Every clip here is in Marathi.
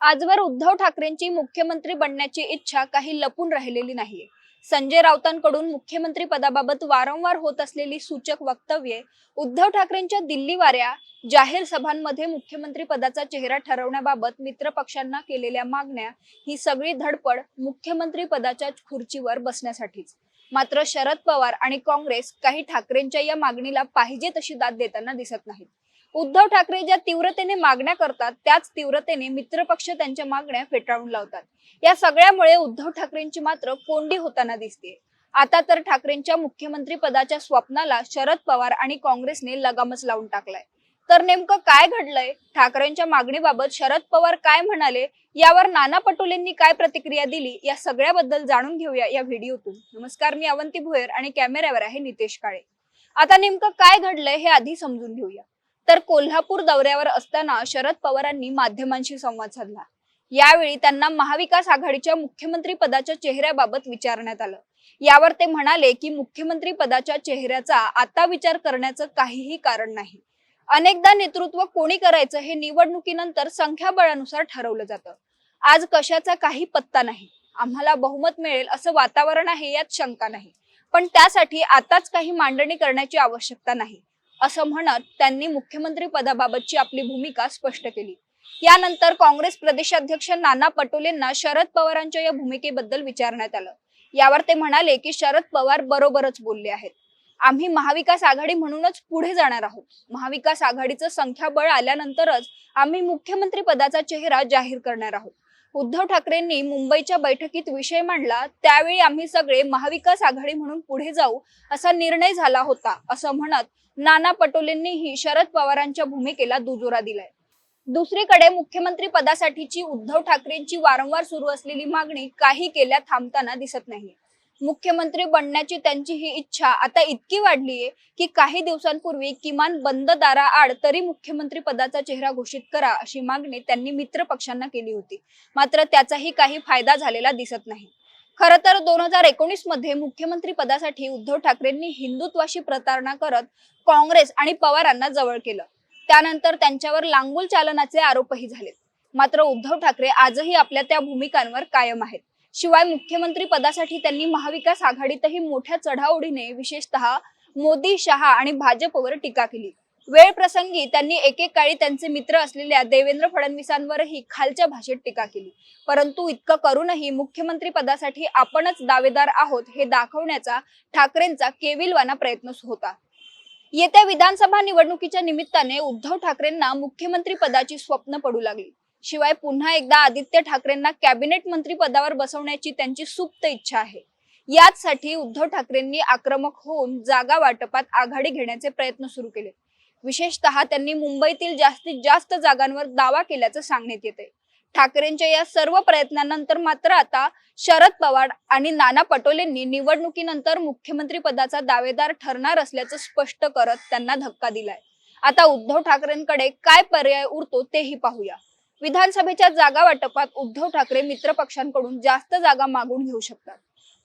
आजवर उद्धव ठाकरेंची मुख्यमंत्री बनण्याची इच्छा काही लपून राहिलेली नाहीये. संजय राऊतांकडून मुख्यमंत्री पदाबाबत वारंवार होत असलेली सूचक वक्तव्ये उद्धव ठाकरेंच्या दिल्ली वाऱ्या जाहीर सभांमध्ये मुख्यमंत्री पदाचा चेहरा ठरवण्याबाबत मित्र पक्षांना केलेल्या मागण्या ही सगळी धडपड मुख्यमंत्री पदाच्या खुर्चीवर बसण्यासाठीच. मात्र शरद पवार आणि काँग्रेस काही ठाकरेंच्या या मागणीला पाहिजे तशी दाद देताना दिसत नाहीत. उद्धव ठाकरे ज्या तीव्रतेने मागण्या करतात त्याच तीव्रतेने मित्रपक्ष त्यांच्या मागण्या फेटाळून लावतात. या सगळ्यामुळे उद्धव ठाकरेंची मात्र कोंडी होताना दिसते. आता तर ठाकरेंच्या मुख्यमंत्री पदाच्या स्वप्नाला शरद पवार आणि काँग्रेसने लगामच लावून टाकलाय. तर नेमकं काय घडलंय? ठाकरेंच्या मागणीबाबत शरद पवार काय म्हणाले? यावर नाना पटोलेंनी काय प्रतिक्रिया दिली? या सगळ्याबद्दल जाणून घेऊया या व्हिडिओतून. नमस्कार मी अवंती भोयर आणि कॅमेऱ्यावर आहे नितेश काळे. आता नेमकं काय घडलंय हे आधी समजून घेऊया. तर कोल्हापूर दौऱ्यावर असताना शरद पवारांनी माध्यमांशी संवाद साधला. यावेळी त्यांना महाविकास आघाडीच्या मुख्यमंत्री पदाच्या चेहऱ्याबाबत विचारण्यात आलं. यावर ते म्हणाले की मुख्यमंत्री पदाच्या चेहऱ्याचा आता विचार करण्याचं काहीही कारण नाही. अनेकदा नेतृत्व कोणी करायचं हे निवडणुकीनंतर संख्याबळानुसार ठरवलं जातं. आज कशाचा काही पत्ता नाही. आम्हाला बहुमत मिळेल असं वातावरण आहे यात शंका नाही. पण त्यासाठी आताच काही मांडणी करण्याची आवश्यकता नाही. असं म्हणत त्यांनी मुख्यमंत्री पदाबाबतची आपली भूमिका स्पष्ट केली. यानंतर काँग्रेस प्रदेशाध्यक्ष नाना पटोलेंना शरद पवारांच्या या भूमिकेबद्दल विचारण्यात आलं. यावर ते म्हणाले की शरद पवार बरोबरच बोलले आहेत. आम्ही महाविकास आघाडी म्हणूनच पुढे जाणार आहोत. महाविकास आघाडीचं संख्याबळ आल्यानंतरच आम्ही मुख्यमंत्री पदाचा चेहरा जाहीर करणार आहोत. उद्धव ठाकरेंनी मुंबईच्या बैठकीत विषय मांडला त्यावेळी आम्ही सगळे महाविकास आघाडी म्हणून पुढे जाऊ असा निर्णय झाला होता असं म्हणत नाना पटोलेंनीही शरद पवारांच्या भूमिकेला दुजोरा दिलाय. दुसरीकडे मुख्यमंत्री पदासाठीची उद्धव ठाकरेंची वारंवार सुरू असलेली मागणी काही केल्या थांबताना दिसत नाही मुख्यमंत्री बनण्याची त्यांची ही इच्छा आता इतकी वाढली आहे की काही दिवसांपूर्वी किमान बंद दाराआड तरी मुख्यमंत्री पदाचा चेहरा घोषित करा अशी मागणी त्यांनी मित्र पक्षांना केली होती. मात्र त्याचाही काही फायदा झालेला दिसत नाही. खर तर दोन हजार एकोणीसमध्ये मुख्यमंत्री पदासाठी उद्धव ठाकरेंनी हिंदुत्वाशी प्रतारणा करत काँग्रेस आणि पवारांना जवळ केलं. त्यानंतर त्यांच्यावर लांगुल चालनाचे आरोपही झाले मात्र उद्धव ठाकरे आजही आपल्या त्या भूमिकांवर कायम आहेत. शिवाय मुख्यमंत्री पदासाठी त्यांनी महाविकास आघाडीतही मोठ्या चढाओढीने विशेषतः मोदी शहा आणि भाजपवर टीका केली. वेळ प्रसंगी त्यांनी एकेकाळी त्यांचे मित्र असलेल्या देवेंद्र फडणवीसांवरही खालच्या भाषेत टीका केली. परंतु इतकं करूनही मुख्यमंत्री पदासाठी आपणच दावेदार आहोत हे दाखवण्याचा ठाकरेंचा केविलवाना प्रयत्न होता. येत्या विधानसभा निवडणुकीच्या निमित्ताने उद्धव ठाकरेंना मुख्यमंत्री पदाची स्वप्न पडू लागली. शिवाय पुन्हा एकदा आदित्य ठाकरेंना कॅबिनेट मंत्री पदावर बसवण्याची त्यांची सुप्त इच्छा आहे. याचसाठी उद्धव ठाकरेंनी आक्रमक होऊन जागा वाटपात आघाडी घेण्याचे प्रयत्न सुरू केले. विशेषतः त्यांनी मुंबईतील जास्तीत जास्त जागांवर दावा केल्याचं सांगण्यात येते ठाकरेंच्या या सर्व प्रयत्नांनंतर मात्र आता शरद पवार आणि नाना पटोलेंनी निवडणुकीनंतर मुख्यमंत्री पदाचा दावेदार ठरणार असल्याचं स्पष्ट करत त्यांना धक्का दिलाय. आता उद्धव ठाकरेंकडे काय पर्याय उरतो तेही पाहूया. विधानसभेच्या जागा वाटपात उद्धव ठाकरे मित्र पक्षांकडून जास्त जागा मागून घेऊ शकतात.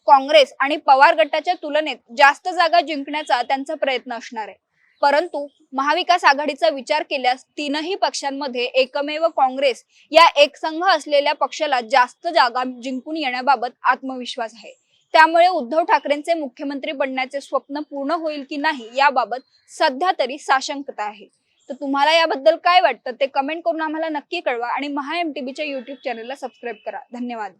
काँग्रेस आणि पवार गटाच्या तुलनेत जास्त जागा जिंकण्याचा त्यांचा प्रयत्न असणार आहे. परंतु महाविकास आघाडीचा विचार केल्यास तीनही पक्षांमध्ये एकमेव काँग्रेस या एकसंघ असलेल्या पक्षाला जास्त जागा जिंकून येण्याबाबत आत्मविश्वास आहे. त्यामुळे उद्धव ठाकरेंचे मुख्यमंत्री बनण्याचे स्वप्न पूर्ण होईल की नाही याबाबत सध्या तरी साशंकता आहे. तर तुम्हाला याबद्दल काय वाटतं ते कमेंट करून आम्हाला नक्की कळवा आणि महा एम टी बीच्या युट्यूब चॅनलला सबस्क्राईब करा. धन्यवाद.